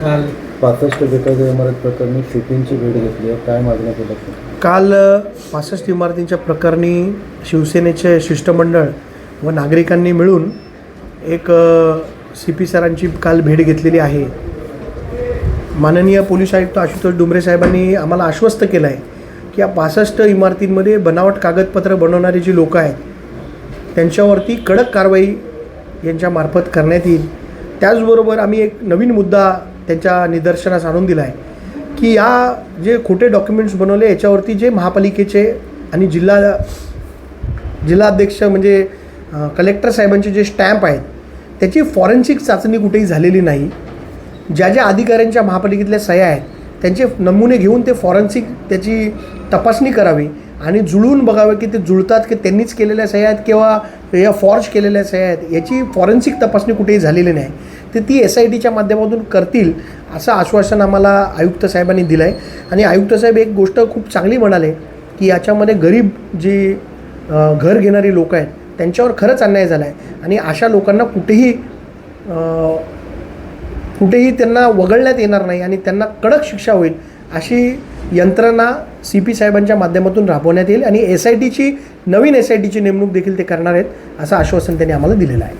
पासष्ट बेटाच्या इमारत प्रकरणी शूटिंगची भेट घेतली आहे. काय मागण्या केल्या? काल पासष्ट इमारतींच्या प्रकरणी शिवसेनेचे शिष्टमंडळ व नागरिकांनी मिळून एक सी पी सरांची काल भेट घेतलेली आहे. माननीय पोलीस आयुक्त आशुतोष डुमरे साहेबांनी आम्हाला आश्वस्त केलं आहे की या पासष्ट इमारतींमध्ये बनावट कागदपत्र बनवणारी जी लोकं आहेत त्यांच्यावरती कडक कारवाई यांच्यामार्फत करण्यात येईल. त्याचबरोबर आम्ही एक नवीन मुद्दा त्यांच्या निदर्शनास आणून दिला आहे की या जे खोटे डॉक्युमेंट्स बनवले याच्यावरती जे महापालिकेचे आणि जिल्हा जिल्हाध्यक्ष म्हणजे कलेक्टर साहेबांचे जे स्टॅम्प आहेत त्याची फॉरेन्सिक चाचणी कुठेही झालेली नाही. ज्या ज्या अधिकाऱ्यांच्या महापालिकेतल्या सह्या आहेत त्यांचे नमुने घेऊन ते फॉरेन्सिक त्याची तपासणी करावी आणि जुळून बघावे की ते जुळतात की त्यांनीच केलेल्या सह्या आहेत किंवा या फॉर्ज केलेल्या सह्या आहेत याची फॉरेन्सिक तपासणी कुठेही झालेली नाही. तर ती एस आय टीच्या माध्यमातून करतील असं आश्वासन आम्हाला आयुक्त साहेबांनी दिलं आहे आणि आयुक्त साहेब एक गोष्ट खूप चांगली म्हणाले की याच्यामध्ये गरीब जी घर घेणारी लोकं आहेत त्यांच्यावर खरंच अन्याय झाला आहे आणि अशा लोकांना कुठेही कुठेही त्यांना वगळण्यात येणार नाही आणि त्यांना कडक शिक्षा होईल अशी यंत्रणा सी पी साहेबांच्या माध्यमातून राबवण्यात येईल. आणि एस आय टीची नवीन एस आय टीची नेमणूक देखील ते करणार आहेत असं आश्वासन त्यांनी आम्हाला दिलेलं आहे.